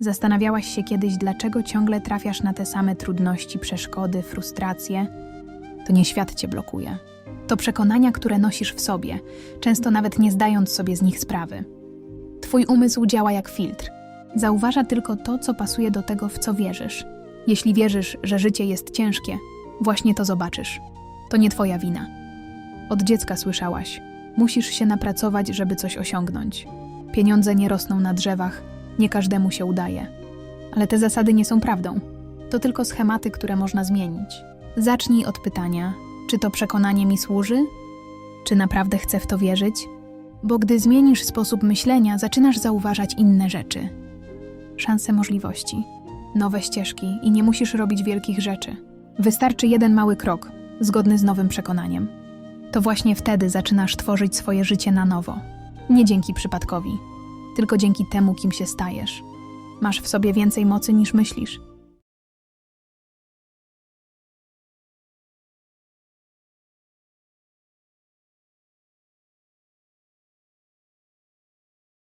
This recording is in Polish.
Zastanawiałaś się kiedyś, dlaczego ciągle trafiasz na te same trudności, przeszkody, frustracje? To nie świat cię blokuje. To przekonania, które nosisz w sobie, często nawet nie zdając sobie z nich sprawy. Twój umysł działa jak filtr. Zauważa tylko to, co pasuje do tego, w co wierzysz. Jeśli wierzysz, że życie jest ciężkie, właśnie to zobaczysz. To nie twoja wina. Od dziecka słyszałaś: musisz się napracować, żeby coś osiągnąć. Pieniądze nie rosną na drzewach, nie każdemu się udaje. Ale te zasady nie są prawdą. To tylko schematy, które można zmienić. Zacznij od pytania: czy to przekonanie mi służy? Czy naprawdę chcę w to wierzyć? Bo gdy zmienisz sposób myślenia, zaczynasz zauważać inne rzeczy. Szanse możliwości, nowe ścieżki i nie musisz robić wielkich rzeczy. Wystarczy jeden mały krok, zgodny z nowym przekonaniem. To właśnie wtedy zaczynasz tworzyć swoje życie na nowo. Nie dzięki przypadkowi, tylko dzięki temu, kim się stajesz. Masz w sobie więcej mocy niż myślisz.